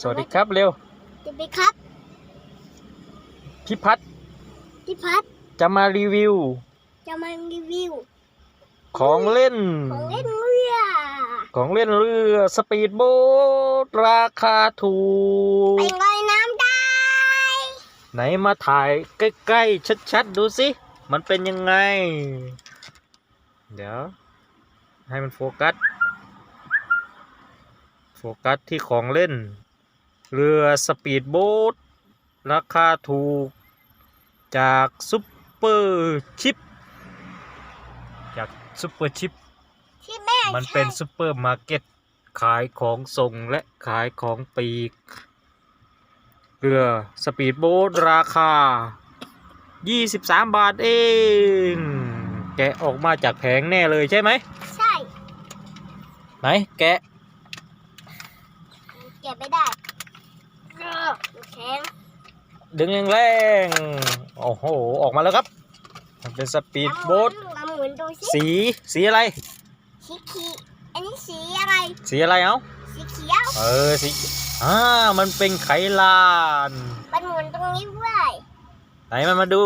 สวัสดีครับเร็วจะไปครับพี่พัดพี่พัดจะมารีวิว จะมารีวิว ของเล่น ของเล่นเรือ ของเล่นเรือสปีดโบ๊ทราคาถูกไปลอยน้ำได้ ไหนมาถ่ายใกล้ๆชัดๆดูสิ มันเป็นยังไง เดี๋ยว ให้มันโฟกัส โฟกัสที่ของเล่น เรือสปีดโบ๊ทราคาถูก จากซุปเปอร์ชิป จากซุปเปอร์ชิป ที่แม่มันเป็นซุปเปอร์มาร์เก็ต ขายของส่งและขายของปลีก เรือสปีดโบ๊ทราคา 23 บาทเอง แกะออกมาจากแผงแน่เลยใช่ไหม ใช่ ไหนแกะเก็บไม่ได้เออ แข็งดึงแรงๆโอ้โห ออกมาแล้วครับ มันเป็นสปีดโบ๊ทลองหมุนดูสิสีสีอะไร สีเขียวอันนี้สีอะไร สีอะไรเอ้าสีเขียวเออสีอ่ามันเป็นไขลานมันหมุนตรงนี้ด้วยไหนมันมาดู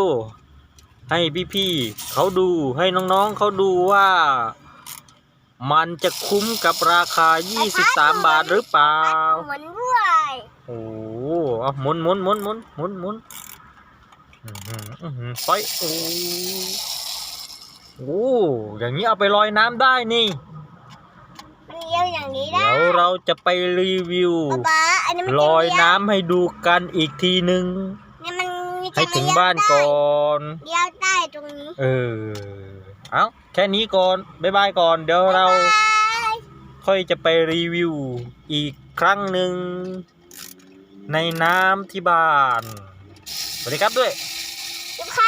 ให้พี่ๆเขาดูให้น้องๆเขาดูว่า มันจะคุ้มกับราคา 23 บาทหรือเปล่าหมุนด้วยโอ้โห เอาหมุนหมุนหมุนหมุนหมุนหมุนอื้อหืออื้อหือไปโอ้โหอย่างนี้เอาไปลอยน้ำได้นี่มันเลี้ยวอย่างนี้ได้เดี๋ยวเราจะไปรีวิวป๊าป๊าอันนี้มันลจะอยเลี้วน้ำให้ดูกันอีกทีหนึ่งเนี่ยมันมีให้ถึงบ้านก่อนเลี้ยวได้ตรงนี้ เออ เอาแค่นี้ก่อน บ๊ายบายก่อน เดี๋ยวเราบ๊ายบายค่อยจะไปรีวิวอีกครั้งหนึ่ง ในน้ำที่บ้าน สวัสดีครับด้วยจุ๊บค่ะ